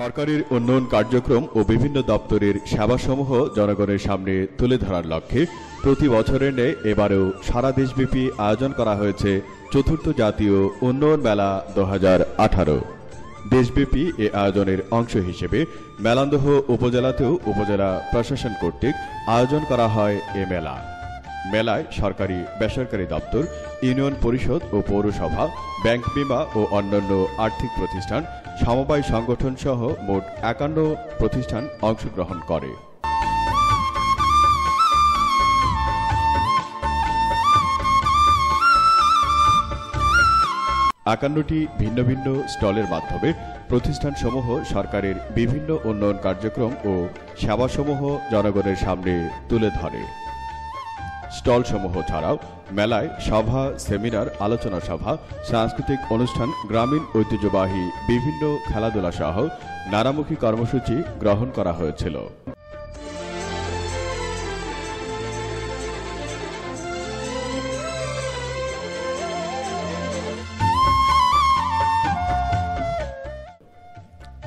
সরকারের উন্নয়ন কার্যক্রম ও বিভিন্ন দপ্তরের সেবাসমূহ জনগণের সামনে তুলে ধরার লক্ষ্যে প্রতি বছরের ন্যায় এবারেও সারা দেশব্যাপী আয়োজন করা হয়েছে চতুর্থ জাতীয় উন্নয়ন মেলা দু হাজার আঠারো। দেশব্যাপী এ আয়োজনের অংশ হিসেবে মেলান্দহ উপজেলাতেও উপজেলা প্রশাসন কর্তৃক আয়োজন করা হয় এ মেলা। মেলায় সরকারি, বেসরকারি দপ্তর, ইউনিয়ন পরিষদ ও পৌরসভা, ব্যাংক বিমা ও অন্যান্য আর্থিক প্রতিষ্ঠান, সমবায় সংগঠন সহ মোট একান্ন প্রতিষ্ঠান অংশগ্রহণ করে। একান্নটি ভিন্ন ভিন্ন স্টলের মাধ্যমে প্রতিষ্ঠানসমূহ সরকারের বিভিন্ন উন্নয়ন কার্যক্রম ও সেবাসমূহ জনগণের সামনে তুলে ধরে। স্টলসমূহ ছাড়াও মেলায় সভা, সেমিনার, আলোচনা সভা, সাংস্কৃতিক অনুষ্ঠান, গ্রামীণ ঐতিহ্যবাহী বিভিন্ন খেলাধুলা সহ নানামুখী কর্মসূচি গ্রহণ করা হয়েছিল।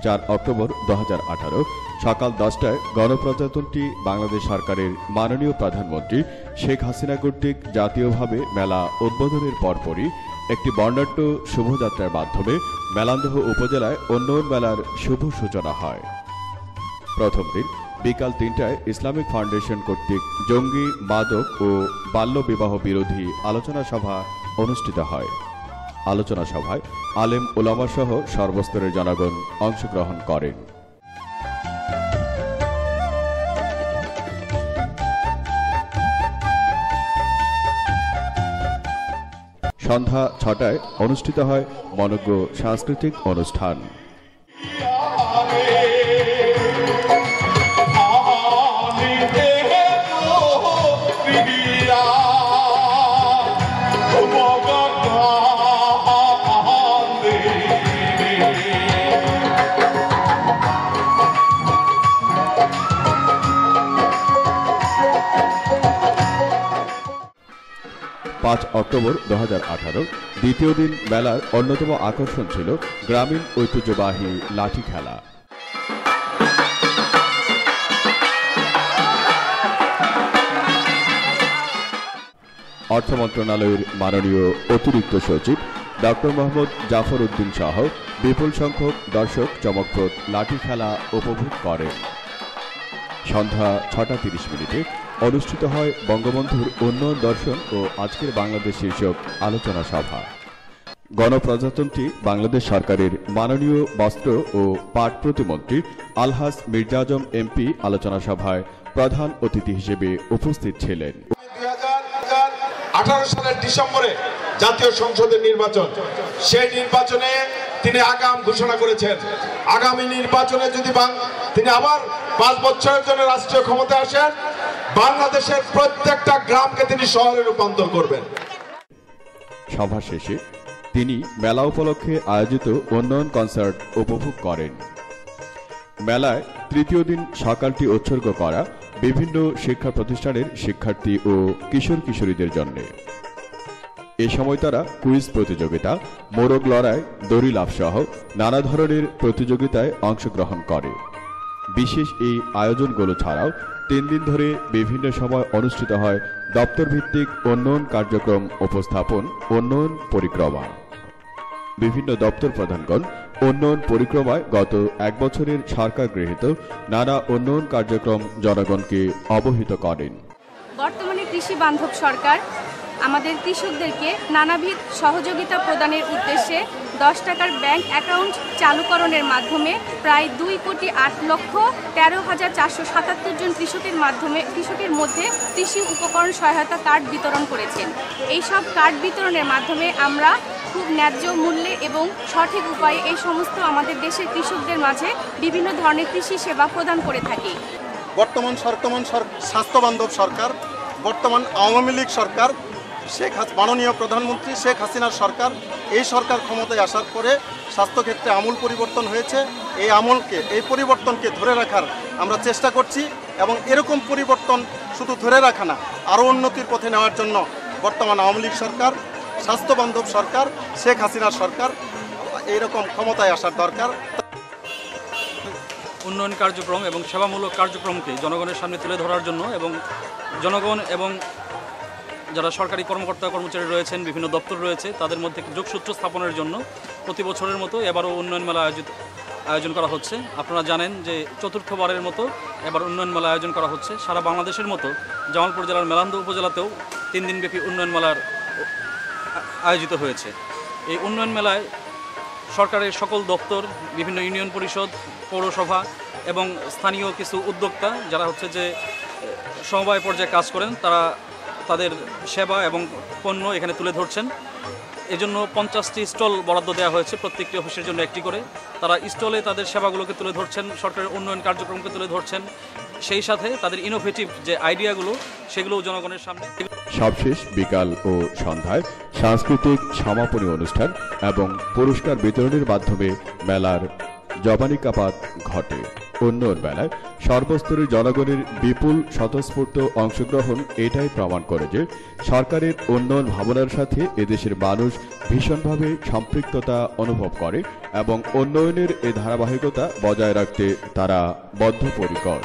চার অক্টোবর দুহাজার আঠারো সকাল দশটায় গণপ্রজাতন্ত্রী বাংলাদেশ সরকারের মাননীয় প্রধানমন্ত্রী শেখ হাসিনা কর্তৃক জাতীয়ভাবে মেলা উদ্বোধনের পরপরই একটি বর্ণাঢ্য শুভযাত্রার মাধ্যমে মেলান্দহ উপজেলায় উন্নয়ন মেলার শুভ সূচনা হয়। প্রথম দিন বিকাল তিনটায় ইসলামিক ফাউন্ডেশন কর্তৃক জঙ্গি, মাদক ও বাল্য বিবাহ বিরোধী আলোচনা সভা অনুষ্ঠিত হয়। আলোচনা সভায় আলেম ওলামা সহ সর্বস্তরের জনগণ অংশগ্রহণ করেন। সন্ধ্যা ছটায় অনুষ্ঠিত হয় মনজ্ঞ সাংস্কৃতিক অনুষ্ঠান। পাঁচ অক্টোবর দু হাজার আঠারো। দ্বিতীয় দিন মেলার অন্যতম আকর্ষণ ছিল গ্রামীণ ঐতিহ্যবাহী লাঠি খেলা। অর্থ মন্ত্রণালয়ের মাননীয় অতিরিক্ত সচিব ডক্টর মোহাম্মদ জাফর উদ্দিন সহ বিপুল সংখ্যক দর্শক চমকপ্রদ লাঠি খেলা উপভোগ করেন। সন্ধ্যা ছটা তিরিশ মিনিটে অনুষ্ঠিত হয় বঙ্গবন্ধুর উন্নয়ন দর্শন ও আজকের বাংলাদেশ শীর্ষক আলোচনা সভা। গণপ্রজাতন্ত্রী বাংলাদেশ সরকারের মাননীয় বস্ত্র ও পাট প্রতিমন্ত্রী আলহাস মির্জা আজম এমপি আলোচনা সভায় প্রধান অতিথি হিসেবে উপস্থিত ছিলেন। আঠারো সালের ডিসেম্বরে জাতীয় সংসদের নির্বাচন। সেই নির্বাচনে তিনি আগাম ঘোষণা করেছেন। আগামী নির্বাচনে যদি তিনি আবার পাঁচ বছরের জন্য রাষ্ট্রীয় ক্ষমতা আসেন বাংলাদেশের প্রত্যেকটা গ্রামকে তিনি শহরে রূপান্তর করবেন। সভা শেষে তিনি মেলা উপলক্ষে আয়োজিত উন্নয়ন কনসার্ট উপভোগ করেন। মেলায় তৃতীয় দিন সকালটি উৎসর্গ করা বিভিন্ন শিক্ষা প্রতিষ্ঠানের শিক্ষার্থী ও কিশোর কিশোরীদের জন্য। এ সময় তারা কুইজ প্রতিযোগিতা, মোরগ লড়াই, দড়ি লাভ সহ নানা ধরনের প্রতিযোগিতায় অংশগ্রহণ করে। বিশেষ এই আয়োজনগুলো ছাড়াও তিন দিন ধরে বিভিন্ন সময় অনুষ্ঠিত হয় দপ্তর ভিত্তিক উন্নয়ন কার্যক্রম উপস্থাপন, উন্নয়ন পরিক্রমা। বিভিন্ন দপ্তর প্রধানগণ উন্নয়ন পরিক্রমায় গত এক বছরের সরকার গৃহীত নানা উন্নয়ন কার্যক্রম জনগণকে অবহিত করেন। বর্তমানে কৃষি বান্ধব সরকার আমাদের কৃষকদেরকে নানাবিধ সহযোগিতা প্রদানের উদ্দেশ্যে দশ টাকার ব্যাংক অ্যাকাউন্ট চালুকরণের মাধ্যমে প্রায় দুই কোটি আট লক্ষ তেরো হাজার চারশো সাতাত্তর জন কৃষকের মাধ্যমে, কৃষকের মধ্যে কৃষি উপকরণ সহায়তা কার্ড বিতরণ করেছেন। এই সব কার্ড বিতরণের মাধ্যমে আমরা খুব ন্যায্য মূল্যে এবং সঠিক উপায়ে এই সমস্ত আমাদের দেশের কৃষকদের মাঝে বিভিন্ন ধরনের কৃষি সেবা প্রদান করে থাকি। বর্তমান বর্তমান স্বাস্থ্যবান্ধব সরকার, বর্তমান আওয়ামী লীগ সরকার শেখ মাননীয় প্রধানমন্ত্রী শেখ হাসিনার সরকার, এই সরকার ক্ষমতায় আসার পরে স্বাস্থ্যক্ষেত্রে আমূল পরিবর্তন হয়েছে। এই আমলকে, এই পরিবর্তনকে ধরে রাখার আমরা চেষ্টা করছি এবং এরকম পরিবর্তন শুধু ধরে রাখা না, আরও উন্নতির পথে নেওয়ার জন্য বর্তমান আওয়ামী লীগ সরকার, স্বাস্থ্যবান্ধব সরকার, শেখ হাসিনার সরকার এইরকম ক্ষমতায় আসার দরকার। উন্নয়ন কার্যক্রম এবং সেবামূলক কার্যক্রমকে জনগণের সামনে তুলে ধরার জন্য এবং জনগণ এবং যারা সরকারি কর্মকর্তা কর্মচারী রয়েছেন, বিভিন্ন দপ্তর রয়েছে, তাদের মধ্যে যোগসূত্র স্থাপনের জন্য প্রতি বছরের মতো এবারও উন্নয়ন মেলা আয়োজিত, আয়োজন করা হচ্ছে। আপনারা জানেন যে চতুর্থবারের মতো এবার উন্নয়ন মেলা আয়োজন করা হচ্ছে। সারা বাংলাদেশের মতো জামালপুর জেলার মেলান্দ উপজেলাতেও তিন দিনব্যাপী উন্নয়ন মেলার আয়োজিত হয়েছে। এই উন্নয়ন মেলায় সরকারের সকল দপ্তর, বিভিন্ন ইউনিয়ন পরিষদ, পৌরসভা এবং স্থানীয় কিছু উদ্যোক্তা, যারা হচ্ছে যে সমবায় পর্যায়ে কাজ করেন, তারা তাদের সেবা এবং পণ্য এখানে তুলে ধরছেন। এজন্য পঞ্চাশটি স্টল বরাদ্দ দেওয়া হয়েছে প্রত্যেকটি অফিসের জন্য একটি করে। তারা স্টলে তাদের সেবাগুলোকে তুলে ধরছেন, সরকারের উন্নয়ন কার্যক্রমকে তুলে ধরছেন। সেই সাথে তাদের ইনোভেটিভ যে আইডিয়াগুলো সেগুলো জনগণের সামনে সবশেষ বিকাল ও সন্ধ্যায় সাংস্কৃতিক সমাপনী অনুষ্ঠান এবং পুরস্কার বিতরণের মাধ্যমে মেলার জবানিকাপাত ঘটে। উন্নয়ন মেলায় সর্বস্তরের জনগণের বিপুল স্বতঃস্ফূর্ত অংশগ্রহণ এটাই প্রমাণ করে যে সরকারের উন্নয়ন ভাবনার সাথে এদেশের মানুষ ভীষণভাবে সম্পৃক্ততা অনুভব করে এবং উন্নয়নের এ ধারাবাহিকতা বজায় রাখতে তারা বদ্ধপরিকর।